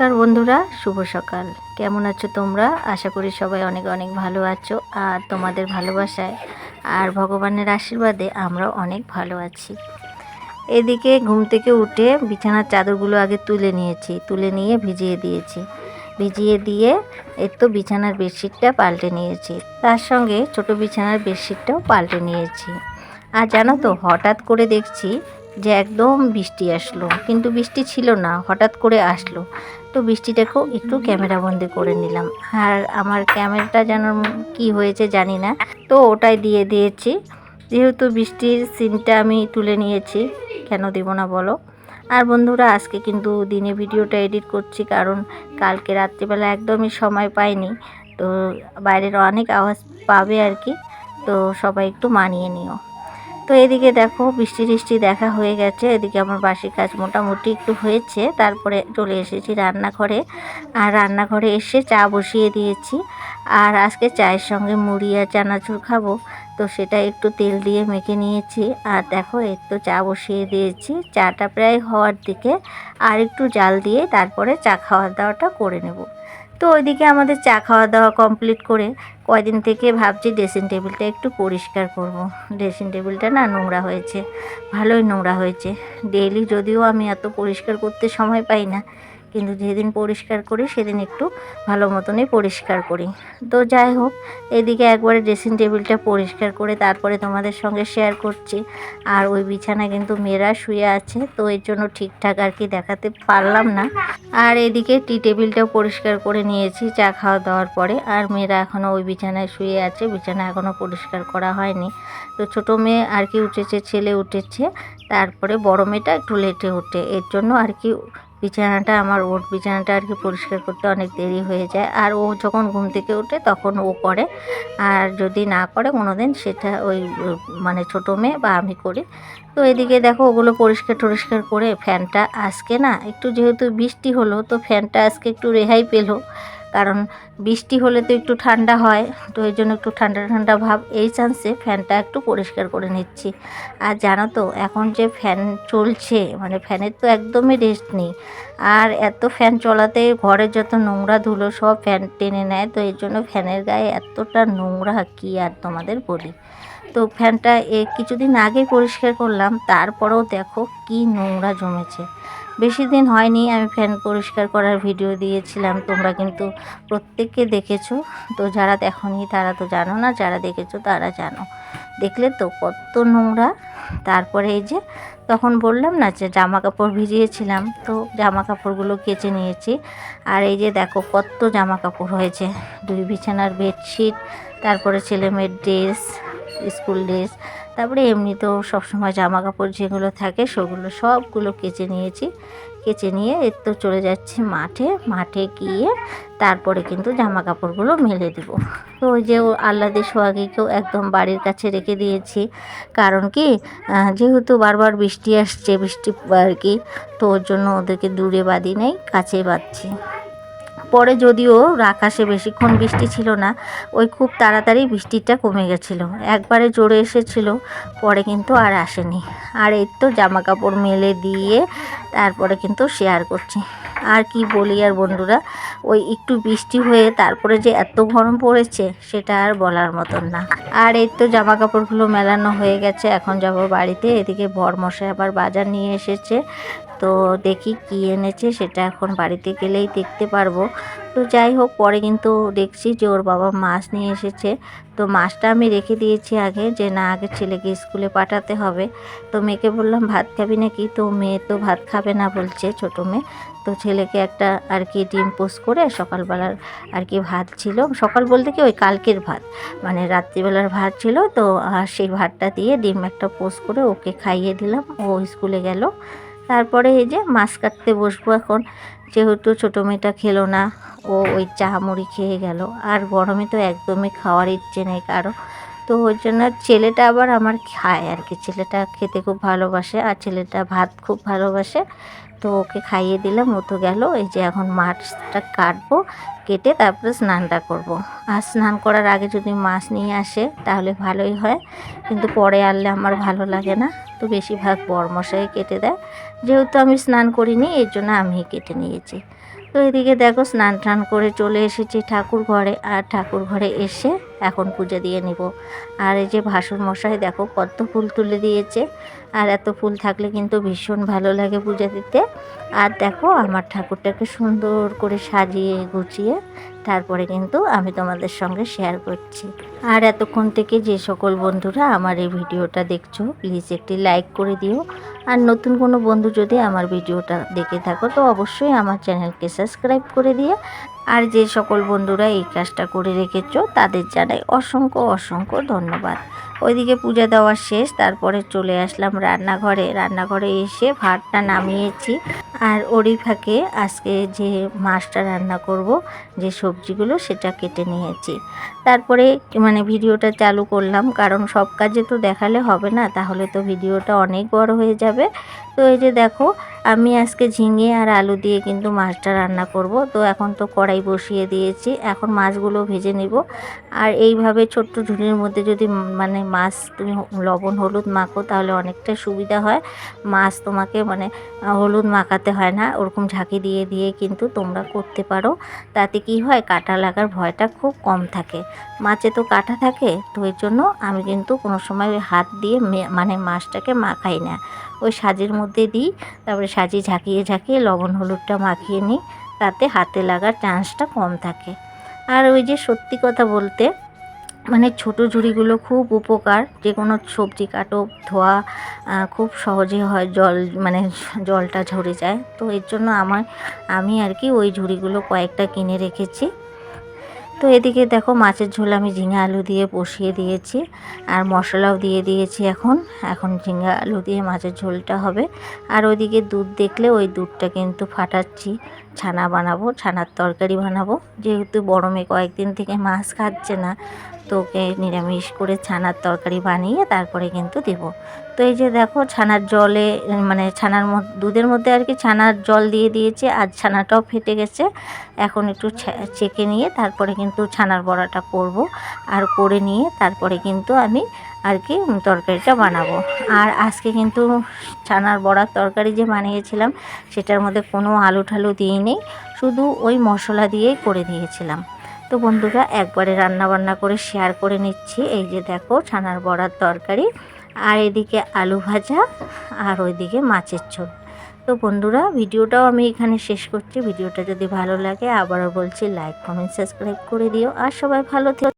নমস্কার বন্ধুরা, শুভ সকাল। কেমন আছো তোমরা? আশা করি সবাই অনেক অনেক ভালো আছো আর তোমাদের ভালোবাসায় আর ভগবানের আশীর্বাদে আমরা অনেক ভালো আছি। এদিকে ঘুম থেকে উঠে বিছানার চাদরগুলো আগে তুলে নিয়েছি, তুলে নিয়ে ভিজিয়ে দিয়েছি। ভিজিয়ে দিয়ে এর তো বিছানার বেডশিটটা পাল্টে নিয়েছি। তার সঙ্গে ছোট বিছানার বেডশিটটাও পাল্টে নিয়েছি। আর জানো তো, হঠাৎ করে দেখছি যে একদম বৃষ্টি আসলো। কিন্তু বৃষ্টি ছিল না, হঠাৎ করে আসলো। তো বৃষ্টিটাকেও একটু ক্যামেরা বন্দি করে নিলাম। আর আমার ক্যামেরাটা যেন কি হয়েছে জানি না, তো ওটাই দিয়ে দিয়েছি। যেহেতু বৃষ্টির সিনটা আমি তুলে নিয়েছি, কেন দেবো না বলো? আর বন্ধুরা, আজকে কিন্তু দিনে ভিডিওটা এডিট করছি, কারণ কালকে রাত্রিবেলা একদমই সময় পাইনি। তো বাইরের অনেক আওয়াজ পাবে আর কি, তো সবাই একটু মানিয়ে নিও। তো এদিকে দেখো বৃষ্টি টিষ্টি দেখা হয়ে গেছে। এদিকে আমার বাসি কাজ মোটামুটি একটু হয়েছে। তারপরে চলে এসেছি রান্নাঘরে। আর রান্নাঘরে এসে চা বসিয়ে দিয়েছি। আর আজকে চায়ের সঙ্গে মুড়ি আর চানাচুর খাব। তো সেটা একটু তেল দিয়ে মেখে নিয়েছি। আর দেখো এর তো চা বসিয়ে দিয়েছি। চাটা প্রায় হওয়ার দিকে আর একটু জাল দিয়ে তারপরে চা খাওয়া দাওয়াটা করে নেব। তো ওইদিকে আমাদের চা খাওয়া দাওয়া কমপ্লিট করে কয়দিন থেকে ভাবছি ড্রেসিং টেবিলটা একটু পরিষ্কার করব। ড্রেসিং টেবিলটা না নোংরা হয়েছে, ভালোই নোংরা হয়েছে ডেইলি যদিও আমি এত পরিষ্কার করতে সময় পাই না কিন্তু যেদিন পরিষ্কার করি, সেদিন একটু ভালো মতনই পরিষ্কার করি। তো যাই হোক, এদিকে একবারে ড্রেসিং টেবিলটা পরিষ্কার করে তারপরে তোমাদের সঙ্গে শেয়ার করছি। আর ওই বিছানা কিন্তু মেয়েরা শুয়ে আছে, তো এর জন্য ঠিকঠাক আর কি দেখাতে পারলাম না। আর এদিকে টি টেবিলটাও পরিষ্কার করে নিয়েছি, চা খাওয়া দাওয়ার পরে। আর মেয়েরা এখনও ওই বিছানায় শুয়ে আছে, বিছানা এখনও পরিষ্কার করা হয়নি। তো ছোটো মেয়ে আর কি উঠেছে, ছেলে উঠেছে। তারপরে বড় মেয়েটা একটু লেটে ওঠে এর জন্য আর কি বিছানাটা আমার ওর বিছানাটা আর কি পরিষ্কার করতে অনেক দেরি হয়ে যায়। আর ও যখন ঘুম থেকে ওঠে তখন ও করে। আর যদি না করে কোনো দিন সেটা ওই মানে ছোটো মেয়ে বা আমি করি। তো এদিকে দেখো ওগুলো পরিষ্কার টরিষ্কার করে ফ্যানটা আজকে না একটু যেহেতু বৃষ্টি হলো তো ফ্যানটা আজকে একটু রেহাই পেল। কারণ বৃষ্টি হলে তো একটু ঠান্ডা হয়, তো এই জন্য একটু ঠান্ডা ঠান্ডা ভাব। এই চান্সে ফ্যানটা একটু পরিষ্কার করে নিচ্ছি। আর জানো তো, এখন যে ফ্যান চলছে মানে ফ্যানের তো একদমই রেস্ট নেই। আর এত ফ্যান চলাতে ঘরের যত নোংরা ধুলো সব ফ্যান টেনে নেয়, তো এর জন্য ফ্যানের গায়ে এতটা নোংরা কী আর তোমাদের বলি? তো ফ্যানটা এ কিছুদিন আগে পরিষ্কার করলাম, তারপরেও দেখো কি নোংরা জমেছে। বেশি দিন হয়নি, আমি ফ্যান পরিষ্কার করার ভিডিও দিয়েছিলাম, তোমরা কিন্তু প্রত্যেককে দেখেছ। তো যারা দেখনি তারা তো জানো না, যারা দেখেছ তারা জানো। দেখলে তো কত নোংরা। তারপরে এই যে, তখন বললাম না যে জামা কাপড় ভিজিয়েছিলাম, তো জামা কাপড়গুলো কেচে নিয়েছি। আর এই যে দেখো কত জামা কাপড় হয়েছে, দুই বিছানার বেডশিট, তারপরে ছেলে মেয়ের ড্রেস, স্কুল ড্রেস তারপরে এমনিতেও সবসময় জামা কাপড় যেগুলো থাকে সেগুলো সবগুলো কেচে নিয়েছি। কেচে নিয়ে এর তো চলে যাচ্ছি মাঠে। মাঠে গিয়ে তারপরে কিন্তু জামা কাপড়গুলো মেলে দিব। তো ওই যে আল্লাদের সোহাগীকেও একদম বাড়ির কাছে রেখে দিয়েছি। কারণ কি যেহেতু বারবার বৃষ্টি আসছে, বৃষ্টি আর কি তো ওর জন্য ওদেরকে দূরে বাঁধি নেই, কাছে বাঁধছি। পরে যদিও আকাশে বেশিক্ষণ বৃষ্টি ছিল না, ওই খুব তাড়াতাড়ি বৃষ্টিটা কমে গেছিল। একবারে জোরে এসেছিল, পরে কিন্তু আর আসেনি। আর এই তো জামা কাপড় মেলে দিয়ে তারপরে কিন্তু শেয়ার করছি। আর কি বলি আর বন্ধুরা, ওই একটু বৃষ্টি হয়ে তারপরে যে এত গরম পড়েছে, সেটা আর বলার মতন না। আর এই তো জামা কাপড়গুলো মেলানো হয়ে গেছে, এখন যাব বাড়িতে। এদিকে বরমশাই আবার বাজার নিয়ে এসেছে। তো দেখি কি এনেছে, সেটা এখন বাড়িতে গেলেই দেখতে পারব। তো যাই হোক, পরে কিন্তু দেখছি যে ওর বাবা মাছ নিয়ে এসেছে। তো মাছটা আমি রেখে দিয়েছি আগে যে না, আগে ছেলেকে স্কুলে পাঠাতে হবে। তো মেয়েকে বললাম, ভাত খাবি নাকি? তো মেয়ে তো ভাত খাবে না বলছে, ছোটো মেয়ে। তো ছেলেকে একটা আর কি ডিম পোস্ট করে সকালবেলার আর কি ভাত ছিল। সকাল বলতে কি ওই কালকের ভাত মানে রাত্রিবেলার ভাত ছিল। তো সেই ভাতটা দিয়ে ডিম একটা পোস্ট করে ওকে খাইয়ে দিলাম। ও স্কুলে গেল। তারপরে এই যে মাছ কাটতে বসবো এখন। যেহেতু ছোটো মেয়েটা খেলো না, ও ওই চা মুড়ি খেয়ে গেল। আর গরমে তো একদমই খাওয়ার ইচ্ছে নেই কারও। তো ওই জন্য ছেলেটা আবার আমার খায় আর কি। ছেলেটা খেতে খুব ভালোবাসে আর ছেলেটা ভাত খুব ভালোবাসে। তো ওকে খাইয়ে দিলাম, ও তো গেল। এই যে এখন মাছটা কাটবো, কেটে তারপরে স্নানটা করব। আর স্নান করার আগে যদি মাছ নিয়ে আসে তাহলে ভালোই হয়, কিন্তু পরে আনলে আমার ভালো লাগে না। তো বেশিরভাগ বরমশাই কেটে দেয়। যেহেতু আমি স্নান করিনি, এর জন্য আমি কেটে নিয়েছি। তো এদিকে দেখো স্নান টান করে চলে এসেছি ঠাকুর ঘরে, আর ঠাকুর ঘরে এসে এখন পূজা দিয়ে নিব। আর এই যে ভাসুর মশাই দেখো কত ফুল তুলে দিয়েছে, আর এত ফুল থাকলে কিন্তু ভীষণ ভালো লাগে পূজা দিতে। আর দেখো আমার ঠাকুরটাকে সুন্দর করে সাজিয়ে গুছিয়ে তারপরে কিন্তু আমি তোমাদের সঙ্গে শেয়ার করছি। আর এতক্ষণ থেকে যে সকল বন্ধুরা আমার এই ভিডিওটা দেখছ প্লিজ একটি লাইক করে দিও আর নতুন কোনো বন্ধু যদি আমার ভিডিওটা দেখে থাকো, তো অবশ্যই আমার চ্যানেলকে সাবস্ক্রাইব করে দিয়ে আর যে সকল বন্ধুরা এই কাজটা করে রেখেছো, তাদের জানাই অসংখ্য অসংখ্য ধন্যবাদ। ওইদিকে পূজা দেওয়া শেষ, তারপরে চলে আসলাম রান্নাঘরে। রান্নাঘরে এসে ভাতটা নামিয়েছি। আর ওরই ফাঁকে আজকে যে মাছটা রান্না করব, যে সবজিগুলো, সেটা কেটে নিয়েছি। তারপরে মানে ভিডিওটা চালু করলাম, কারণ সব কাজে তো দেখালে হবে না, তাহলে তো ভিডিওটা অনেক বড় হয়ে যাবে। তো এই যে দেখো, আমি আজকে ঝিঙে আর আলু দিয়ে কিন্তু মাছটা রান্না করব। তো এখন তো কড়াই বসিয়ে দিয়েছি, এখন মাছগুলো ভেজে নিব। আর এইভাবে ছোট্ট ঝুড়ির মধ্যে যদি মানে মাছ তুমি লবণ, হলুদ মাখো, তাহলে অনেকটা সুবিধা হয়। মাছ তোমাকে মানে হলুদ মাখাতে হয় না, ওরকম ঝাঁকি দিয়ে দিয়ে কিন্তু তোমরা করতে পারো। তাতে কি হয়, কাটা লাগার ভয়টা খুব কম থাকে। মাছে তো কাটা থাকে, তো এর জন্য আমি কিন্তু কোনো সময় ওই হাত দিয়ে মানে মাছটাকে মাখাই না। ওই সাজির মধ্যে দিই, তারপরে সাজি ঝাঁকিয়ে ঝাঁকিয়ে লবণ, হলুদটা মাখিয়ে নিই, তাতে হাতে লাগার চান্সটা কম থাকে। আর ওই যে সত্যি কথা বলতে মানে ছোটো ঝুড়িগুলো খুব উপকার। যে কোনো সবজি কাটো, ধোয়া খুব সহজে হয় জল মানে জলটা ঝরে যায়। তো এর জন্য আমার, আমি আর কি ওই ঝুড়িগুলো কয়েকটা কিনে রেখেছি। তো এদিকে দেখো মাছের ঝোল আমি ঝিঙে আলু দিয়ে বসিয়ে দিয়েছি আর মশলাও দিয়ে দিয়েছি এখন। এখন ঝিঙে আলু দিয়ে মাছের ঝোলটা হবে। আর ওইদিকে দুধ দেখলে ওই দুধটা কিন্তু ফাটাচ্ছি। ছানা বানাবো, ছানার তরকারি বানাবো। যেহেতু বড় মেয়ে কয়েকদিন থেকে মাছ খাচ্ছে না, তো ওকে নিরামিষ করে ছানার তরকারি বানিয়ে তারপরে কিন্তু দেব। তো এই যে দেখো, ছানার জলে মানে ছানার দুধের মধ্যে আর কি ছানার জল দিয়ে দিয়েছে, আর ছানাটাও ফেটে গেছে। এখন একটু চেকে নিয়ে তারপরে কিন্তু ছানার বড়াটা করব। আর করে নিয়ে তারপরে কিন্তু আমি আর কি তরকারিটা বানাবো। আর আজকে কিন্তু ছানার বড়ার তরকারি যে বানিয়েছিলাম, সেটার মধ্যে কোনো আলু ঠালু দিইনি, শুধু ওই মশলা দিয়েই করে দিয়েছিলাম। তো বন্ধুরা, একবারে রান্না বান্না করে শেয়ার করে নিচ্ছি। এই যে দেখো, ছানার বড়ার তরকারি, আর এদিকে আলু ভাজা, আর ওইদিকে মাছের ঝোল। তো বন্ধুরা, ভিডিওটাও আমি এখানে শেষ করছি। ভিডিওটা যদি ভালো লাগে, আবারও বলছি লাইক কমেন্ট সাবস্ক্রাইব করে দিও। আর সবাই ভালো থেকো।